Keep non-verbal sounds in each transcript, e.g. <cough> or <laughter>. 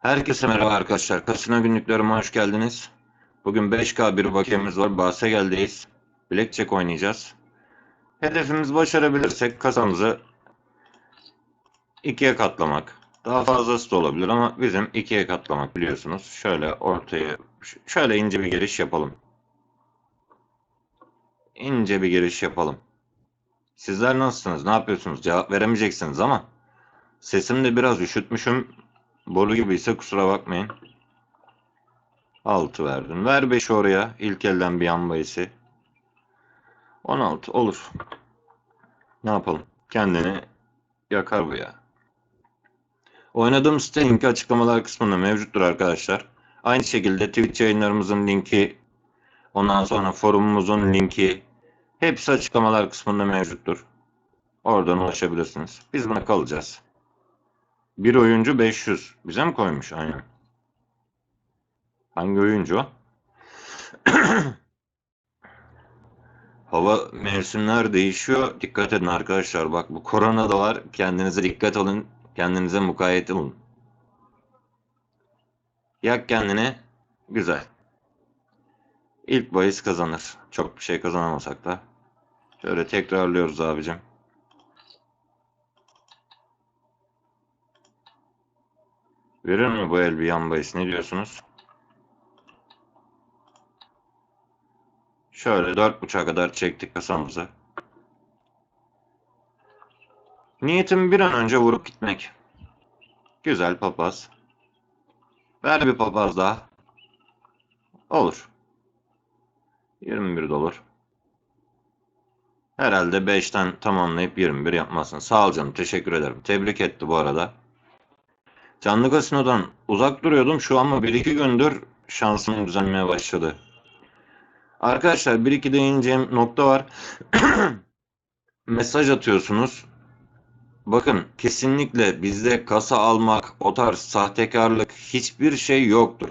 Herkese merhaba arkadaşlar. Kasino günlüklerime hoş geldiniz. Bugün 5K bir bakiyemiz var. Basegel'deyiz. Blackjack oynayacağız. Hedefimiz başarabilirsek kasamızı ikiye katlamak. Daha fazlası da olabilir ama bizim ikiye katlamak biliyorsunuz. Şöyle ortaya, şöyle ince bir giriş yapalım. İnce bir giriş yapalım. Sizler nasılsınız? Ne yapıyorsunuz? Cevap veremeyeceksiniz ama sesim de biraz üşütmüşüm. Boru gibi ise kusura bakmayın. 6 verdin. Ver 5 oraya. İlk elden bir yan bayisi. 16 olur. Ne yapalım? Kendini yakar bu ya. Oynadığım site linki açıklamalar kısmında mevcuttur arkadaşlar. Aynı şekilde Twitch yayınlarımızın linki, ondan sonra forumumuzun linki hepsi açıklamalar kısmında mevcuttur. Oradan ulaşabilirsiniz. Biz buna kalacağız. Bir oyuncu 500. Bize mi koymuş? Aynen. Hangi oyuncu? <clears throat> Hava mevsimler değişiyor. Dikkat edin arkadaşlar. Bak bu korona da var. Kendinize dikkat alın. Kendinize mukayyet olun. Yak kendini. Güzel. İlk bahis kazanır. Çok bir şey kazanamasak da. Şöyle tekrarlıyoruz abicim. Verir mi bu el bir yan bahis? Ne diyorsunuz? Şöyle dört buçuğa kadar çektik kasamızı. Niyetim bir an önce vurup gitmek. Güzel papaz. Ver bir papaz daha. Olur. 21 dolar. Herhalde 5'ten tamamlayıp 21 yapmasın. Sağ ol canım. Teşekkür ederim. Tebrik etti bu arada. Canlı kasinodan uzak duruyordum. Şu ama 1-2 gündür şansım düzelmeye başladı. Arkadaşlar 1-2 değineceğim nokta var. <clears throat> Mesaj atıyorsunuz. Bakın kesinlikle bizde kasa almak, o tarz sahtekarlık hiçbir şey yoktur.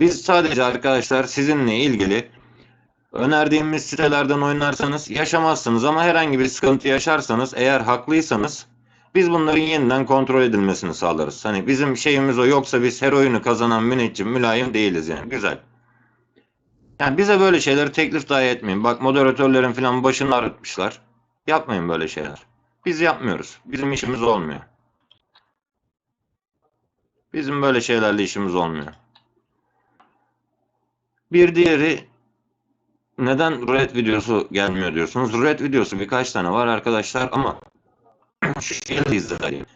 Biz sadece arkadaşlar sizinle ilgili önerdiğimiz sitelerden oynarsanız yaşamazsınız ama herhangi bir sıkıntı yaşarsanız eğer haklıysanız biz bunların yeniden kontrol edilmesini sağlarız. Hani bizim şeyimiz o yoksa biz her oyunu kazanan müneccim, mülayim değiliz yani. Güzel. Yani bize böyle şeyleri teklif dahi etmeyin. Bak moderatörlerin falan başını ağrıtmışlar. Yapmayın böyle şeyler. Biz yapmıyoruz. Bizim işimiz olmuyor. Bizim böyle şeylerle işimiz olmuyor. Bir diğeri neden rulet videosu gelmiyor diyorsunuz. Rulet videosu birkaç tane var arkadaşlar ama şu şeyleri izledim.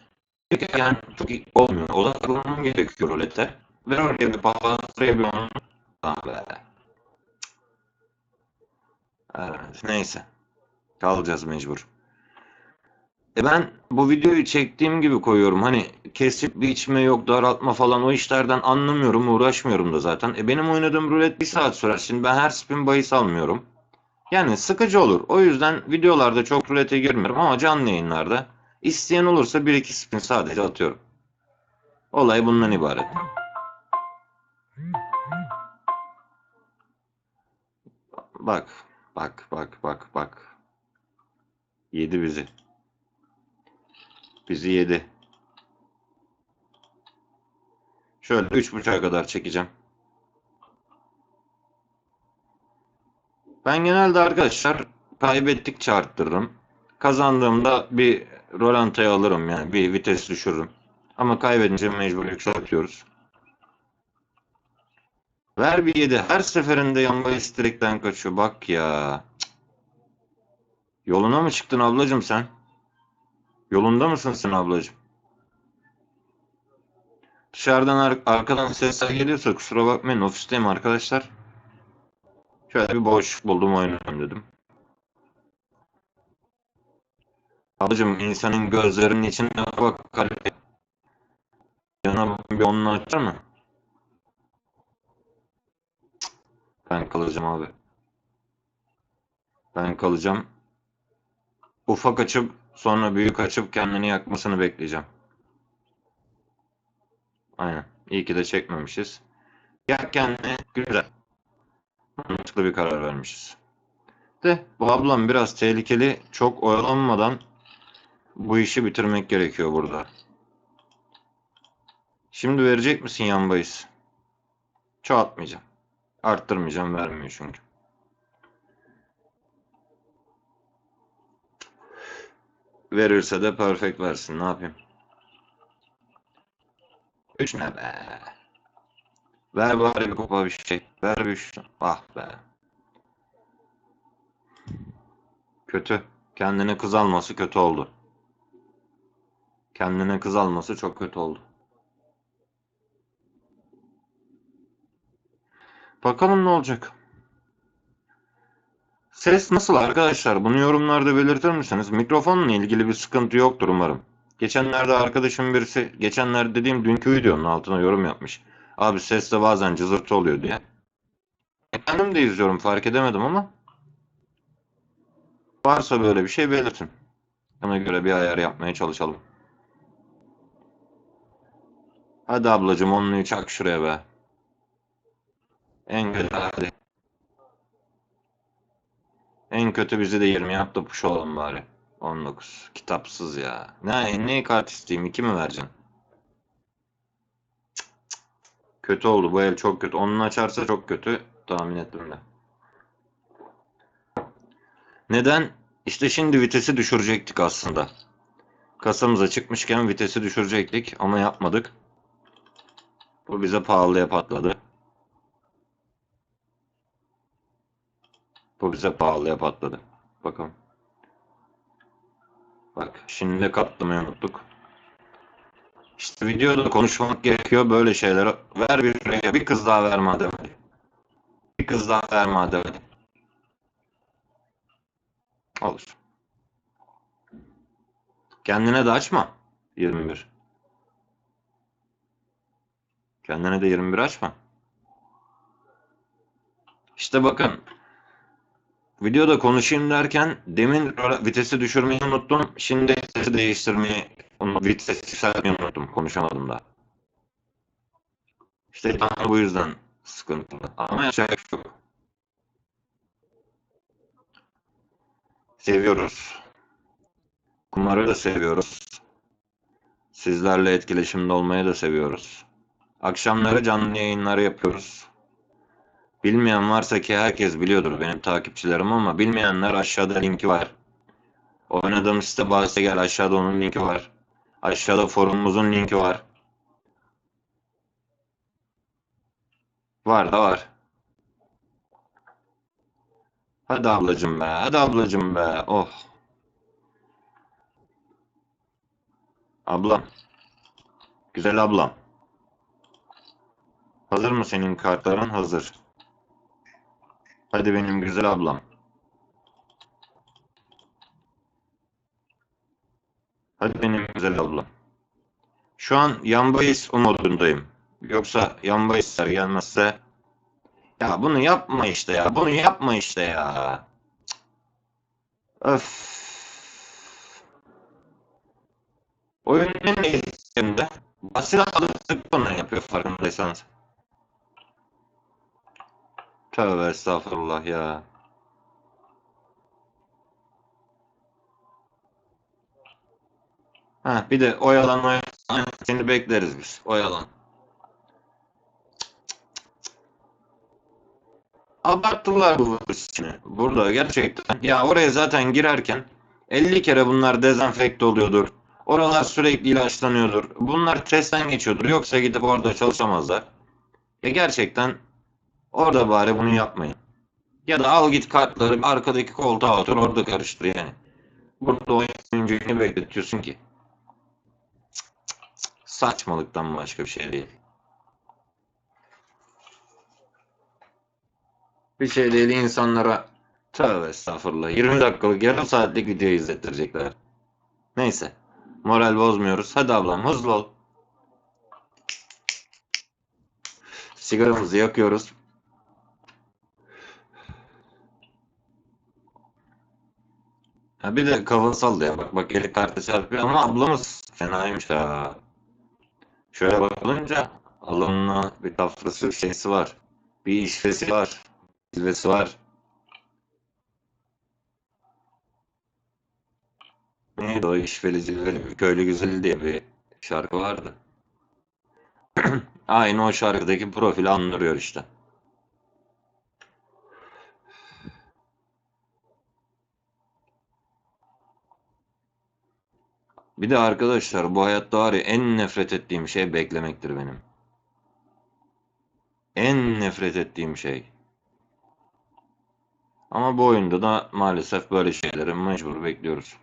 Yani çok iyi olmuyor. Odaklanmam gerekiyor rulete. Ver oraya bir papaz, bir onu. Ah be. Evet, neyse. Kalacağız mecbur. E ben bu videoyu çektiğim gibi koyuyorum. Hani kesip biçme yok, daraltma falan o işlerden anlamıyorum, uğraşmıyorum da zaten. E benim oynadığım rulet bir saat sürer. Şimdi ben her spin bahis almıyorum. Yani sıkıcı olur. O yüzden videolarda çok rulete girmiyorum ama canlı yayınlarda isteyen olursa bir iki spin sadece atıyorum. Olay bundan ibaret. Bak, bak, bak, bak, bak. Yedi bizi. Bizi yedi. Şöyle üç buçuğa kadar çekeceğim. Ben genelde arkadaşlar kaybettikçe arttırırım. Kazandığımda bir rolantayı alırım yani bir vites düşürürüm. Ama kaybedince mecbur yükseltiyoruz. Ver bir yedi. Her seferinde yan bahis direkten kaçıyor. Bak ya. Yoluna mı çıktın ablacım sen? Yolunda mısın sen ablacım? Dışarıdan ar- arkadan sesler geliyorsa kusura bakmayın ofisteyim arkadaşlar. Şöyle bir boş buldum oynayalım dedim. Ablacım insanın gözlerinin içine bak kalp. Yana bak bir onunla açar mı? Ben kalacağım abi. Ben kalacağım. Ufak açıp sonra büyük açıp kendini yakmasını bekleyeceğim. Aynen. İyi ki de çekmemişiz. Yak kendini. Güzel. Mantıklı bir karar vermişiz. De bu ablam biraz tehlikeli. Çok oyalanmadan bu işi bitirmek gerekiyor burada. Şimdi verecek misin yan bahis? Çoğaltmayacağım. Arttırmayacağım. Vermiyor çünkü. Verirse de perfect versin. Ne yapayım? 3 ne be? Ver bari bir kupa bir şey. Ver bir şey. Ah be. Kötü. Kendine kız alması kötü oldu. Kendine kız alması çok kötü oldu. Bakalım ne olacak. Ses nasıl arkadaşlar? Bunu yorumlarda belirtir misiniz? Mikrofonla ilgili bir sıkıntı yoktur umarım. Geçenlerde arkadaşım birisi, geçenlerde dediğim dünkü videonun altına yorum yapmış. Abi seste bazen cızırtı oluyor diye. Kendim de izliyorum fark edemedim ama. Varsa böyle bir şey belirtin. Ona göre bir ayar yapmaya çalışalım. Hadi ablacım onluyu çak şuraya be. En kötü hadi. En kötü bizi de 20 yap da push olalım bari. 19. Kitapsız ya. Ne, ne kart isteyeyim? 2 mi vereceksin? Kötü oldu. Bu el çok kötü. Onun açarsa çok kötü. Tahmin ettim de. Neden? İşte şimdi vitesi düşürecektik aslında. Kasamıza çıkmışken vitesi düşürecektik ama yapmadık. Bu bize pahalıya patladı. Bu bize pahalıya patladı. Bakalım. Bak şimdi de katlamayı unuttuk. İşte videoda konuşmak gerekiyor böyle şeyler. Ver bir şuraya bir kız daha ver madem. Bir kız daha ver madem. Olur. Kendine de açma. 21. Kendine de 21 açma. İşte bakın. Videoda konuşayım derken demin vitesi düşürmeyi unuttum. Şimdi vitesi değiştirmeyi, vitesi yükseltmeyi unuttum. Konuşamadım da. İşte bu yüzden sıkıntılı. Ama yapacak bir şey. Seviyoruz. Kumarı da seviyoruz. Sizlerle etkileşimde olmayı da seviyoruz. Akşamları canlı yayınları yapıyoruz. Bilmeyen varsa ki herkes biliyordur benim takipçilerim ama bilmeyenler aşağıda linki var. Oynadığım site bahse gel aşağıda onun linki var. Aşağıda forumumuzun linki var. Var da var. Hadi ablacım be, hadi ablacım be. Oh. Ablam. Güzel ablam. Hazır mı senin kartların? Hazır. Hadi benim güzel ablam. Hadi benim güzel ablam. Şu an yan bahis umudundayım. Yoksa yan bahisler gelmezse ya bunu yapma işte ya. Bunu yapma işte ya. Cık. Öf. Oyunun en iyisinde basit alıştık bana yapıyor farkındaysanız. Tövbe estağfurullah ya. Ha bir de oyalan seni bekleriz biz. Oyalan. Abarttılar bu işini. Burada gerçekten. Ya oraya zaten girerken 50 kere bunlar dezenfekte oluyordur. Oralar sürekli ilaçlanıyordur. Bunlar testten geçiyordur. Yoksa gidip orada çalışamazlar. Ya gerçekten orada bari bunu yapmayın. Ya da al git kartları arkadaki koltuğa otur orada karıştır yani. Burada oyuncuyu bekletiyorsun ki. Saçmalıktan başka bir şey değil. Bir şey değil insanlara tövbe estağfurullah 20 dakikalık yarım saatlik video izlettirecekler. Neyse. Moral bozmuyoruz. Hadi ablam hızlı ol. Sigaramızı yakıyoruz. Ha bir de kafa sallıyor. Bak bak eli kartı çarpıyor ama ablamız fenaymış ha. Şöyle bakılınca alımla bir tafrası bir şeysi var. Bir işvesi var. Zilvesi var. Neydi o işveli zilveli köylü güzeli diye bir şarkı vardı. <clears throat> Aynı o şarkıdaki profili andırıyor işte. Bir de arkadaşlar bu hayatta var ya en nefret ettiğim şey beklemektir benim. En nefret ettiğim şey. Ama bu oyunda da maalesef böyle şeyleri mecbur bekliyoruz.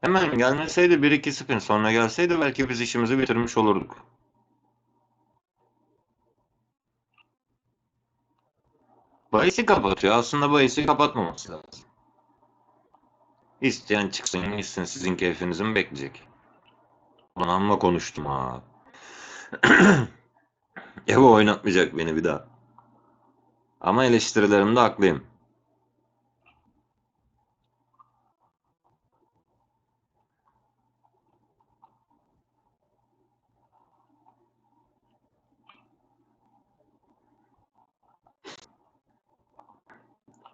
Hemen gelmeseydi 1-2 spin sonra gelseydi belki biz işimizi bitirmiş olurduk. Bayisi kapatıyor. Aslında bayisi kapatmaması lazım. İsteyen çıksın gitsin sizin keyfinizi mi bekleyecek? Ulan amma konuştum ha. <clears throat> Evo oynatmayacak beni bir daha. Ama eleştirilerimde haklıyım.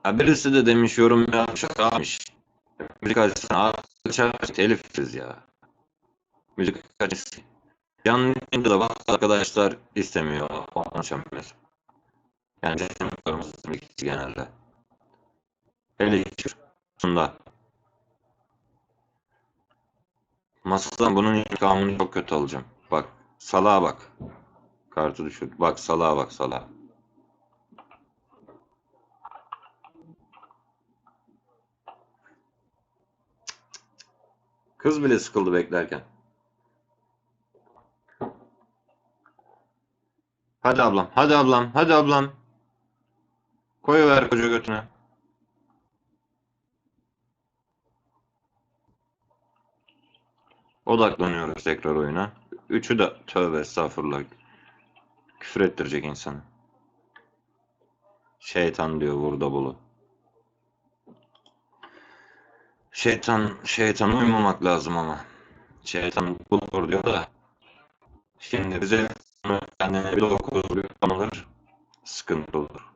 Ha birisi de demiş yorum yapmış almış. Müzik açısından açar telifiz ya. Müzik açısı. Canlı da bak arkadaşlar istemiyor konuşamıyoruz. Yani canlı müzikçi genelde. Hele şunda. Masadan bunun intikamını çok kötü alacağım. Bak salağa bak. Kartı düşür. Bak salağa bak salağa. Kız bile sıkıldı beklerken. Hadi ablam, hadi ablam, hadi ablam. Koyuver koca götüne. Odaklanıyoruz tekrar oyuna. Üçü de tövbe estağfurullah. Küfür ettirecek insanı. Şeytan diyor burada bulu. Şeytan, şeytana uymamak lazım ama. Şeytan bulur diyor da. Şimdi bize kendine bir dokuz alır. Sıkıntı olur.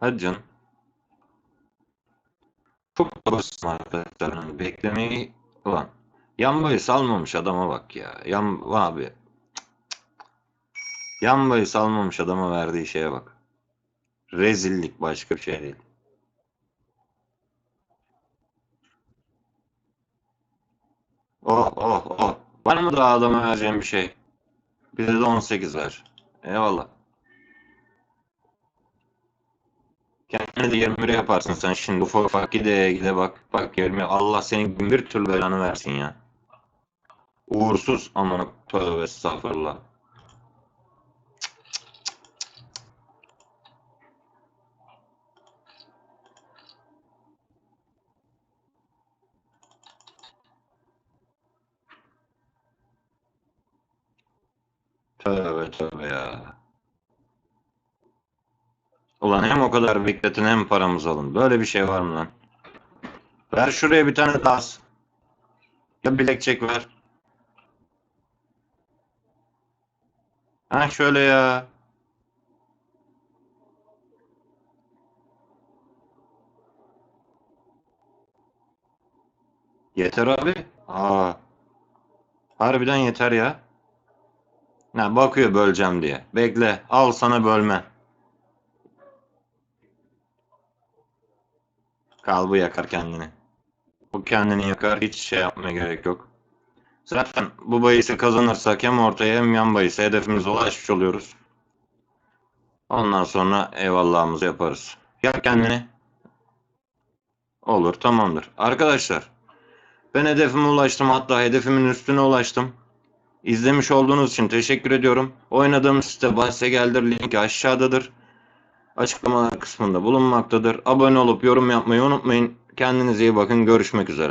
Hadi canım. Çok da basit arkadaşlar. Beklemeyi ulan. Yan bahis almamış adama bak ya. Yan abi. Yan bahis almamış adama verdiği şeye bak. Rezillik başka bir şey değil. Oh oh oh. Var mı daha adama vereceğim bir şey? Bize de 18 ver. Eyvallah. Kendine de 21 yaparsın sen şimdi ufak ufak gide gide bak. Bak 20 Allah senin bin bir türlü belanı versin ya. Uğursuz aman tövbe estağfurullah. Tövbe tövbe ya. Ulan hem o kadar bekletin hem paramızı alın. Böyle bir şey var mı lan? Ver şuraya bir tane tas. Ya bilekçek ver. Ha şöyle ya. Yeter abi. Aa. Harbiden yeter ya. Ne bakıyor böleceğim diye. Bekle. Al sana bölme. Kal bu yakar kendini. Bu kendini yakar. Hiç şey yapmaya gerek yok. Zaten bu bahisi kazanırsak hem ortaya hem yan bahise hedefimize ulaşmış oluyoruz. Ondan sonra eyvallahımızı yaparız. Yak kendini. Olur tamamdır. Arkadaşlar ben hedefime ulaştım hatta hedefimin üstüne ulaştım. İzlemiş olduğunuz için teşekkür ediyorum. Oynadığım site bahse geldir linki aşağıdadır. Açıklamalar kısmında bulunmaktadır. Abone olup yorum yapmayı unutmayın. Kendinize iyi bakın. Görüşmek üzere.